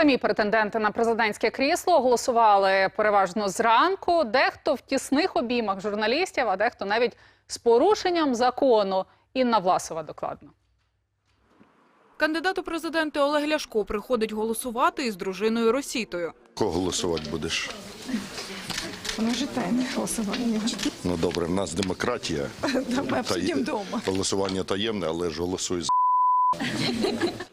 Самі претенденти на президентське крісло голосували переважно зранку. Дехто в тісних обіймах журналістів, а дехто навіть з порушенням закону. Інна Власова докладно. Кандидат у президенти Олег Ляшко приходить голосувати із дружиною Росітою. Кого голосувати будеш? Воно вже тайне голосування. Ну добре, в нас демократія. Голосування таємне, але ж голосуй з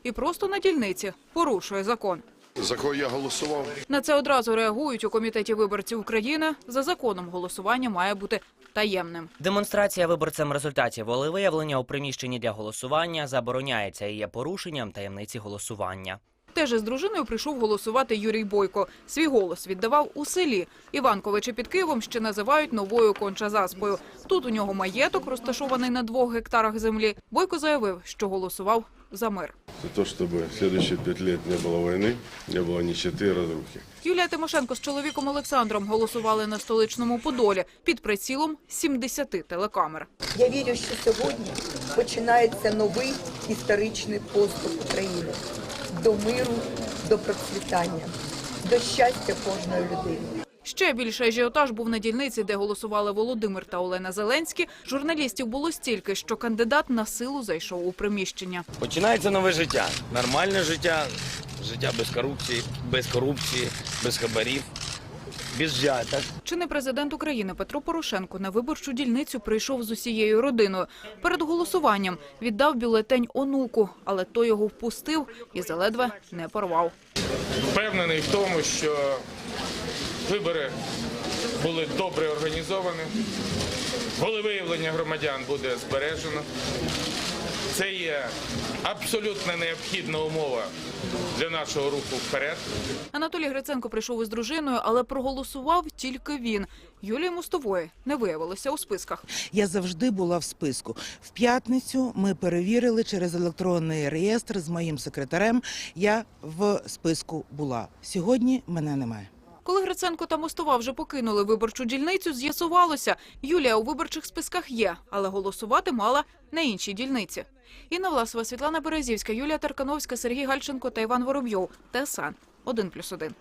І просто на дільниці порушує закон. За кого я голосував. На це одразу реагують у комітеті виборців України. За законом голосування має бути таємним. Демонстрація виборцем результатів волевиявлення у приміщенні для голосування забороняється і є порушенням таємниці голосування. Теж із дружиною прийшов голосувати Юрій Бойко. Свій голос віддавав у селі. Іванковичі під Києвом ще називають новою кончазаспою. Тут у нього маєток, розташований на двох гектарах землі. Бойко заявив, що голосував за мир. за то, чтобы в следующие пять лет не было войны, не было нищеты и разрухи. Юлія Тимошенко з чоловіком Олександром голосували на столичному Подолі під прицілом 70 телекамер. Я вірю, що сьогодні починається новий історичний поступ України до миру, до процвітання, до щастя кожної людини. Ще більше ажіотаж був на дільниці, де голосували Володимир та Олена Зеленські. Журналістів було стільки, що кандидат на силу зайшов у приміщення. Починається нове життя. Нормальне життя, життя без корупції, без корупції, без хабарів, без взяток. не президент України Петро Порошенко на виборчу дільницю прийшов з усією родиною. Перед голосуванням віддав бюлетень онуку, але той його впустив і заледве не порвав. впевнений в тому, що вибори були добре організовані, волевиявлення громадян буде збережено. Це є абсолютно необхідна умова для нашого руху вперед. Анатолій Гриценко прийшов із дружиною, але проголосував тільки він. Юлії Мостової не виявилося у списках. Я завжди була в списку. В п'ятницю ми перевірили через електронний реєстр з моїм секретарем. Я в списку була. Сьогодні мене немає. Коли Гриценко та Мостова вже покинули виборчу дільницю, з'ясувалося, Юлія у виборчих списках є, але голосувати мала на іншій дільниці. Інна Власова, Світлана Березівська, Юлія Таркановська, Сергій Гальченко та Іван Воробйов. ТСН 1+,1.